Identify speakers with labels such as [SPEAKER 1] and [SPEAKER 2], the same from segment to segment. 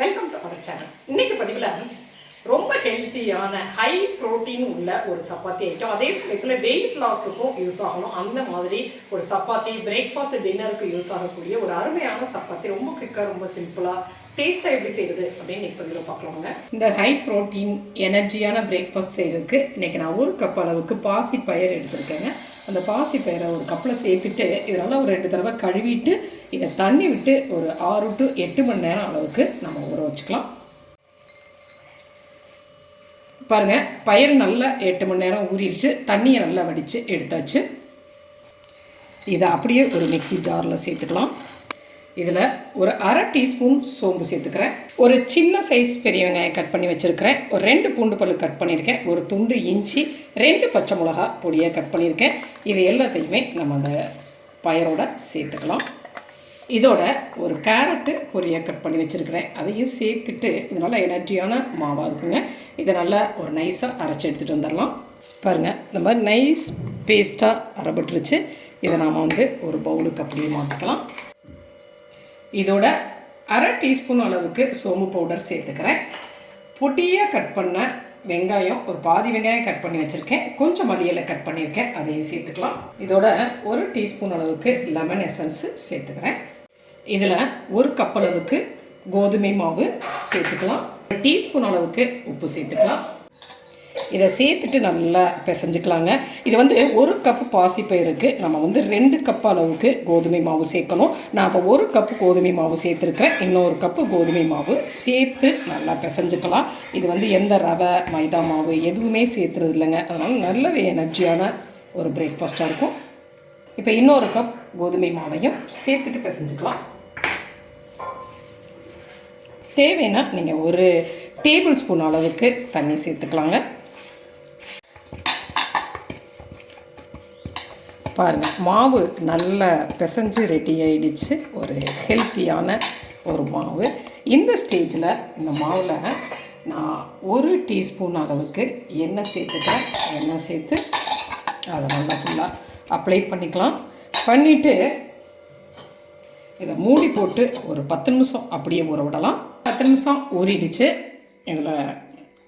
[SPEAKER 1] Welcome to our channel இன்னைக்கு பதிவில் ரொம்ப ஹெல்த்தியான ஹை புரோட்டீன் உள்ள ஒரு சப்பாத்தி ஐட்டம் அதே சமயத்தில் வெயிட் லாஸுக்கும் யூஸ் ஆகணும். அந்த மாதிரி ஒரு சப்பாத்தி பிரேக்ஃபாஸ்ட் டின்னருக்கு யூஸ் ஆகக்கூடிய ஒரு அருமையான சப்பாத்தி. ரொம்ப குயிக்காக ரொம்ப சிம்பிளாக டேஸ்ட்டாக எப்படி செய்யுது அப்படின்னு இன்னைக்கு பதிவில் பார்க்கலாங்க இந்த ஹை புரோட்டீன் எனர்ஜியான பிரேக்ஃபாஸ்ட் செய்கிறதுக்கு இன்னைக்கு நான் ஒரு கப் அளவுக்கு பாசி பயிர் எடுத்திருக்கேங்க. அந்த பாசி பயிரை ஒரு கப்பில் சேர்த்துட்டு இதெல்லாம் ஒரு ரெண்டு தடவை கழுவிட்டு இதை தண்ணி விட்டு ஒரு ஆறு டு எட்டு மணி நேரம் அளவுக்கு நம்ம ஊற வச்சுக்கலாம். பாருங்க பயிர் நல்லா எட்டு மணி நேரம் ஊறிடுச்சு. தண்ணியை நல்லா வடித்து எடுத்தாச்சு. இதை அப்படியே ஒரு மிக்ஸி ஜாரில் சேர்த்துக்கலாம். இதில் ஒரு அரை டீஸ்பூன் சோம்பு சேர்த்துக்கிறேன். ஒரு சின்ன சைஸ் பெரிய வெங்காயம் கட் பண்ணி வச்சுருக்கிறேன். ஒரு ரெண்டு பூண்டு பல்லு கட் பண்ணியிருக்கேன். ஒரு துண்டு இஞ்சி ரெண்டு பச்சை மிளகா பொடியாக கட் பண்ணியிருக்கேன். இது எல்லாத்தையுமே நம்ம அந்த பயரோட சேர்த்துக்கலாம். இதோட ஒரு கேரட்டு பொரியாக கட் பண்ணி வச்சுருக்கிறேன். அதையும் சேர்த்துட்டு இது நல்லா எனர்ஜியான மாவாக இருக்குங்க. இதை நல்லா ஒரு நைஸாக அரைச்சி எடுத்துகிட்டு வந்துடலாம். பாருங்கள் இந்த மாதிரி நைஸ் பேஸ்ட்டாக அரைபட்டுருச்சு. இதை நாம் வந்து ஒரு பவுலுக்கு அப்படியே மாற்றிக்கலாம் இதோட அரை டீஸ்பூன் அளவுக்கு சோம்பு பவுடர் சேர்த்துக்கிறேன். பொடியாக கட் பண்ண வெங்காயம் ஒரு பாதி வெங்காயம் கட் பண்ணி வச்சுருக்கேன். கொஞ்சம் மல்லியில் கட் பண்ணியிருக்கேன். அதையும் சேர்த்துக்கலாம். இதோட ஒரு டீஸ்பூன் அளவுக்கு லெமன் எசன்ஸு சேர்த்துக்கிறேன். இதில் ஒரு கப் அளவுக்கு கோதுமை மாவு சேர்த்துக்கலாம். ஒரு டீஸ்பூன் அளவுக்கு உப்பு சேர்த்துக்கலாம். இதை சேர்த்துட்டு நல்லா பிசைஞ்சுக்கலாங்க இது வந்து ஒரு கப்பு பாசிப்பயிருக்கு நம்ம வந்து ரெண்டு கப் அளவுக்கு கோதுமை மாவு சேர்க்கணும். நான் இப்போ ஒரு கப்பு கோதுமை மாவு சேர்த்துருக்கிறேன். இன்னொரு கப்பு கோதுமை மாவு சேர்த்து நல்லா பிசைஞ்சுக்கலாம். இது வந்து எந்த ரவை மைதா மாவு எதுவுமே சேர்த்துறது இல்லைங்க. அதனால் நல்லவே எனர்ஜியான ஒரு பிரேக்ஃபாஸ்ட்டாக இருக்கும். இப்போ இன்னொரு கப் கோதுமை மாவையும் சேர்த்துட்டு பிசைஞ்சுக்கலாம். தேவைன்னா நீங்கள் ஒரு டேபிள் ஸ்பூன் அளவுக்கு தண்ணி சேர்த்துக்கலாங்க. பாருங்கள் மாவு நல்லா பிசைஞ்சு ரெடி ஆகிடுச்சு ஒரு ஹெல்த்தியான ஒரு மாவு. இந்த ஸ்டேஜில் இந்த மாவில் நான் ஒரு டீஸ்பூன் அளவுக்கு எண்ணெய் சேர்த்துட்டேன். எண்ணெய் சேர்த்து அதை நல்லா ஃபுல்லாக அப்ளை பண்ணிக்கலாம். பண்ணிவிட்டு இதை மூடி போட்டு ஒரு பத்து நிமிஷம் அப்படியே ஊற விடலாம். பத்து நிமிஷம் ஊறிடுச்சு. இதில்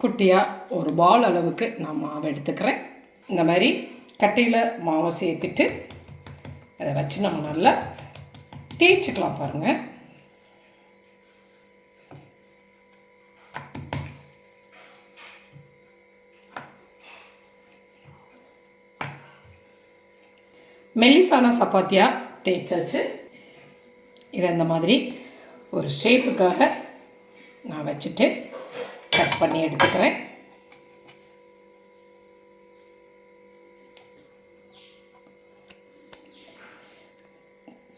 [SPEAKER 1] குட்டியாக ஒரு பால் அளவுக்கு நான் மாவு எடுத்துக்கிறேன். இந்த மாதிரி கட்டையில் மாவை சேர்த்துட்டு அதை வச்சு நம்ம நல்லா தேய்ச்சிக்கலாம் பாருங்கள் மெல்லிசான சப்பாத்தியாக தேய்ச்சாச்சு. இதை இந்த மாதிரி ஒரு ஷேப்புக்காக நான் வச்சுட்டு கட் பண்ணி எடுத்துக்கிறேன்.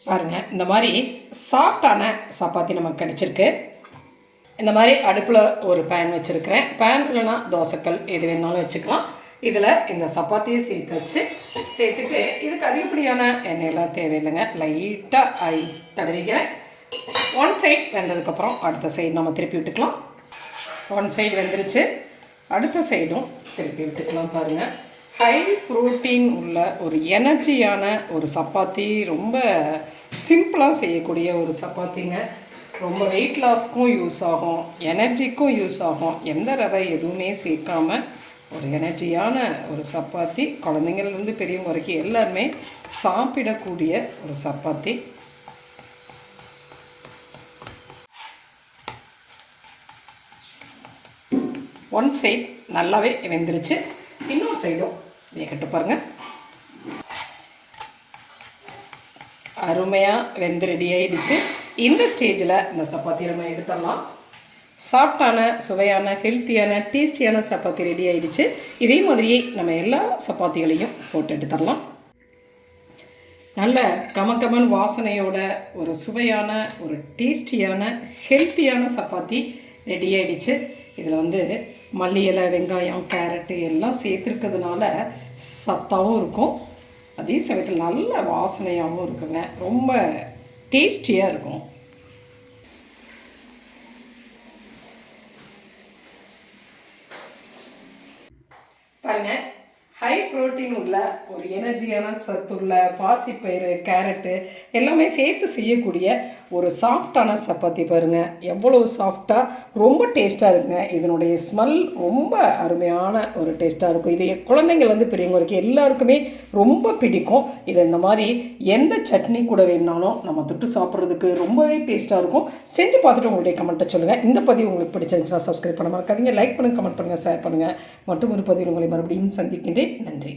[SPEAKER 1] பாருங்கள் இந்த மாதிரி சாஃப்டான சப்பாத்தி நமக்கு கிடச்சிருக்கு. இந்த மாதிரி அடுப்பில் ஒரு பேன் வச்சுருக்கிறேன். பேன் இல்லைனா தோசைக்கல் எது வேணாலும் வச்சுக்கலாம். இதில் இந்த சப்பாத்தியை சேர்த்து வச்சு சேர்த்துட்டு இதுக்கு அதிகப்படியான எண்ணெயெல்லாம் தேவையில்லைங்க. லைட்டாக ஐஸ் தடவிக்கிறேன். ஒன் சைட் வெந்ததுக்கப்புறம் அடுத்த சைடு நம்ம திருப்பி விட்டுக்கலாம். ஒன் சைடு வெந்துருச்சு. அடுத்த சைடும் திருப்பி விட்டுக்கலாம் பாருங்கள் ஹை ப்ரோட்டீன் உள்ள ஒரு எனர்ஜியான ஒரு சப்பாத்தி ரொம்ப சிம்பிளாக செய்யக்கூடிய ஒரு சப்பாத்திங்க. ரொம்ப வெயிட் லாஸ்க்கும் யூஸ் ஆகும். எனர்ஜிக்கும் யூஸ் ஆகும். எந்த ரவை எதுவுமே சேர்க்காம ஒரு எனர்ஜியான ஒரு சப்பாத்தி குழந்தைங்கள்லேருந்து பெரியவங்க வரைக்கும் எல்லாருமே சாப்பிடக்கூடிய ஒரு சப்பாத்தி. ஒன் சைட் நல்லாவே வெந்துருச்சு. இன்னொரு சைடும் வேகட்டு பாருங்கள் அருமையாக வெந்து ரெடி ஆகிடுச்சு இந்த ஸ்டேஜில் இந்த சப்பாத்தி நம்ம எடுத்துடலாம். சாஃப்டான சுவையான ஹெல்த்தியான டேஸ்டியான சப்பாத்தி ரெடி ஆகிடுச்சு இதே மாதிரியே நம்ம எல்லா சப்பாத்திகளையும் போட்டு எடுத்துடலாம். நல்ல கமகமன் வாசனையோட ஒரு சுவையான ஒரு டேஸ்டியான ஹெல்த்தியான சப்பாத்தி ரெடி ஆகிடுச்சு இதில் வந்து மல்லி இலை வெங்காயம் கேரட்டு எல்லாம் சேர்த்துருக்கிறதுனால சத்தாகவும் இருக்கும். அதே சமயத்தில் நல்ல வாசனையாகவும் இருக்குங்க. ரொம்ப டேஸ்டியாக இருக்கும். பாருங்க ஹை புரோட்டீன் உள்ள ஒரு எனர்ஜியான சத்துள்ள பாசிப்பயிறு கேரட்டு எல்லாமே சேர்த்து செய்யக்கூடிய ஒரு சாஃப்டான சப்பாத்தி பாருங்கள் எவ்வளோ சாஃப்டாக ரொம்ப டேஸ்ட்டாக இருக்குங்க. இதனுடைய ஸ்மெல் ரொம்ப அருமையான ஒரு டேஸ்ட்டாக இருக்கும். இது குழந்தைங்கள் வந்து பெரியவங்க வரைக்கும் எல்லாருக்குமே ரொம்ப பிடிக்கும். இது இந்த மாதிரி எந்த சட்னி கூட வேணுனாலும் நம்ம தொட்டு சாப்பிட்றதுக்கு ரொம்பவே டேஸ்ட்டாக இருக்கும். செஞ்சு பார்த்துட்டு உங்களுடைய கமெண்ட்டை சொல்லுங்கள் இந்த பதிவு உங்களுக்கு பிடிச்சிருந்துச்சுன்னா சப்ஸ்கிரைப் பண்ண மறக்காதீங்க. லைக் பண்ணுங்கள் கமெண்ட் பண்ணுங்கள் ஷேர் பண்ணுங்கள் மற்றும் ஒரு பதிவு உங்களை மறுபடியும் சந்திக்கின்றேன். நன்றி.